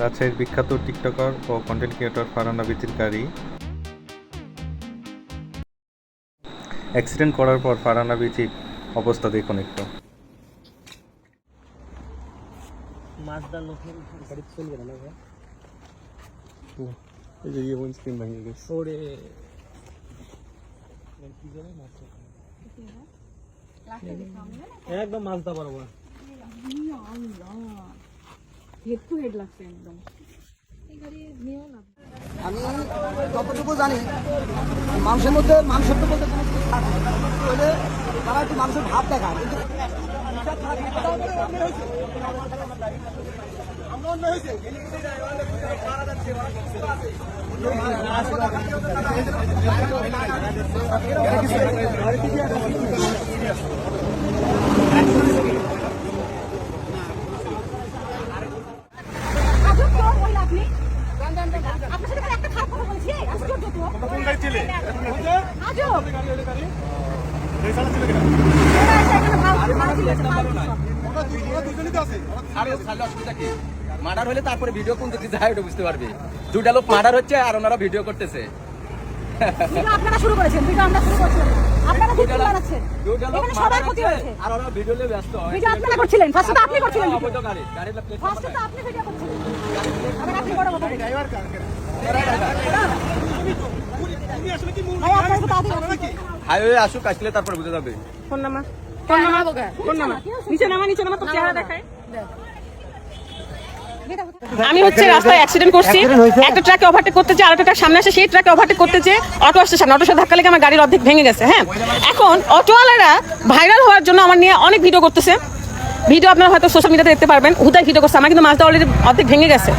রাজশাহীর বিখ্যাত টিকটকার ও কন্টেন্ট ক্রিয়েটর ফারানা গাড়ি। অ্যাক্সিডেন্ট করার পর ফারানা বিচির অবস্থা দেখুন একটু। ইয়ে স্ক্রিন ভেঙে গেছে। ওরে। কি করে মারছে একদম মাজদা বরাবর। হেড টু হেড লাগছে একদম। আমি যতটুকু জানি মাংসের মধ্যে মাংসের তো বলতে কোনো হলে তারা একটু মাংসের ভাব দেখায়। কিন্তু তো ওই আপনি আপনার সাথে একটা খারাপ কথা বলছি আশ্চর্য তো কোন গাড়ি ছিলে আজব ওরা এসে এখানে ভালো ভালো দিয়েছে, ভালো দিয়েছে। আরে তাহলে অসুবিধা কি মার্ডার হলে তারপরে ভিডিও কোন দিকে যায় ওটা বুঝতে পারবি। দুটা লোক মার্ডার হচ্ছে আর ওনারা ভিডিও করতেছে। আপনারা শুরু করেছেন ভিডিও আমরা শুরু করছিলাম আপনারা ভিডিও বানাচ্ছেন এখানে সবার ক্ষতি হয়েছে আর ওরা ভিডিও নিয়ে ব্যস্ত হয়। ভিডিও আপনারা করছিলেন ফার্স্টে আপনি করছিলেন অবৈধ গাড়ি গাড়ির ফার্স্টে আপনি ভিডিও করছিলেন। আবার আপনি বড় কথা ড্রাইভার আপনার তো তাড়াতাড়ি হাইওয়ে আসুক আসলে তারপরে বুঝে যাবে। Phone number phone number phone number নিচে নামা নিচে নামা তোর চেহারা দেখায়। আমি হচ্ছে রাস্তায় অ্যাক্সিডেন্ট করছি। একটা ট্রাকে ওভারটেক করতে যে আরেকটা ট্রাক সামনে আসে সেই ট্রাকে ওভারটেক করতে যে অটো আসছে সামনে। অটোর সাথে ধাক্কা লেগে আমার গাড়ির অর্ধেক ভেঙে গেছে হ্যাঁ। এখন অটোওয়ালারা ভাইরাল হওয়ার জন্য আমার নিয়ে অনেক ভিডিও করতেছে। ভিডিও আপনারা হয়তো সোশ্যাল মিডিয়াতে দেখতে পারবেন। হুদায় ভিডিও করছে আমার কিন্তু মাছটা অলরেডি অর্ধেক ভেঙে গেছে।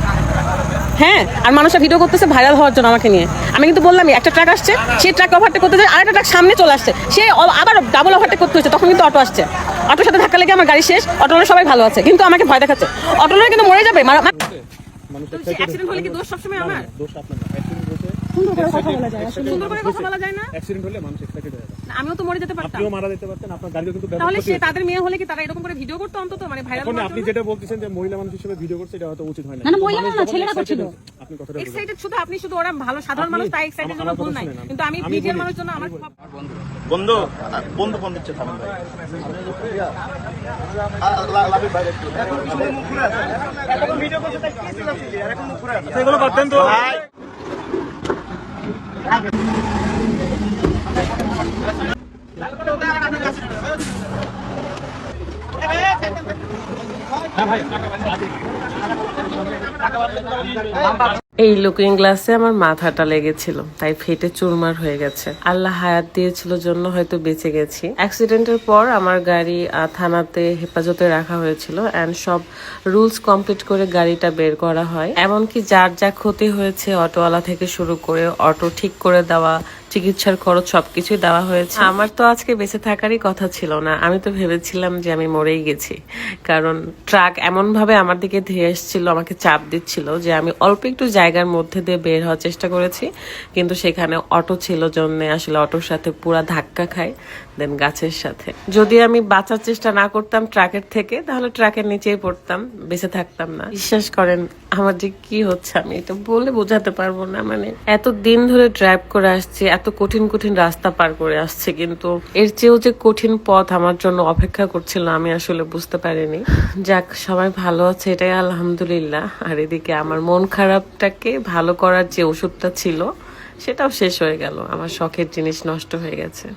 হ্যাঁ আর মানুষরা ভিডিও করতেছে ভাইরাল হওয়ার জন্য আমাকে নিয়ে। আমি কিন্তু বললাম একটা ট্রাক আসছে সে ট্রাক ওভারটেক করতে যায় আরেকটা ট্রাক সামনে চলে আসছে। সে আবার ডাবল ওভারটেক করতে হচ্ছে তখন কিন্তু অটো আসছে। অটোর সাথে ধাক্কা লেগে আমার গাড়ি শেষ অটোরা সবাই ভালো আছে কিন্তু আমাকে ভয় দেখাচ্ছে। অটোরা কিন্তু মরে যাবে অ্যাক্সিডেন্ট হলে কি দোষ সবসময় আমার? দোষ আপনার সুন্দর করে কথা বলা যায় সুন্দর করে কথা বলা যায় না? অ্যাক্সিডেন্ট হলে মানুষ এক্সপেক্টেড হয়ে যায় আমিও তো মরে যেতে পারতাম। আপনিও মারা যেতে পারতেন আপনার গাড়িও কিন্তু তাহলে সে তাদের মেয়ে হলে কি তারা এরকম করে ভিডিও করতো অন্তত? মানে ভাইরাল এখন আপনি যেটা বলতেছেন যে মহিলা মানুষ হিসেবে ভিডিও করছে এটা হয়তো উচিত হয় না। না, মহিলা না, ছেলেরা করছিল। আপনি কথাটা এক্সাইটেড শুধু আপনি শুধু ওরা ভালো সাধারণ মানুষ তাই এক্সাইটেড জন্য ভুল নাই। কিন্তু আমি মিডিয়ার বলি। জন্য আমার সব বন্ধু বন্ধু ফোন দিচ্ছে থামেন ভাই। এগুলো করতেন তো। হ্যাঁ ভাই। এই লুকিং গ্লাসে আমার মাথাটা লেগেছিল, তাই ফেটে চুরমার হয়ে গেছে। আল্লাহ হায়াত দিয়েছিল জন্য হয়তো বেঁচে গেছি। অ্যাক্সিডেন্টের পর আমার গাড়ি থানাতে হেফাজতে রাখা হয়েছিল অ্যান্ড সব রুলস কমপ্লিট করে গাড়িটা বের করা হয়। এমনকি যার যা ক্ষতি হয়েছে অটোওয়ালা থেকে শুরু করে অটো ঠিক করে দেওয়া চিকিৎসার খরচ সবকিছুই দেওয়া হয়েছে। আমার তো আজকে বেঁচে থাকারই কথা ছিল না। আমি তো ভেবেছিলাম যে আমি মরেই গেছি। কারণ ট্রাক এমনভাবে আমার দিকে ধেয়ে এসেছিল, আমাকে চাপ দিচ্ছিল যে আমি অল্প একটু জায়গার মধ্যে দিয়ে বের হওয়ার চেষ্টা করেছি। কিন্তু সেখানে অটো ছিল জন্য আসলে অটোর সাথে পুরা ধাক্কা খায় দেন গাছের সাথে। যদি আমি বাঁচার চেষ্টা না করতাম ট্রাকের থেকে, তাহলে ট্রাকের নিচেই পড়তাম, বেঁচে থাকতাম না। বিশ্বাস করেন, আমার যে কি হচ্ছে আমি এটা বলে বোঝাতে পারব না। মানে এত দিন ধরে ড্রাইভ করে আসছি এত কঠিন কঠিন রাস্তা পার করে আসছে, কিন্তু এর চেয়েও যে কঠিন পথ আমার জন্য অপেক্ষা করছিল আমি আসলে বুঝতে পারিনি। যাক, সবাই ভালো আছে, এটাই আলহামদুলিল্লাহ। আর এদিকে আমার মন খারাপটাকে ভালো করার যে ওষুধটা ছিল, সেটাও শেষ হয়ে গেল। আমার শখের জিনিস নষ্ট হয়ে গেছে।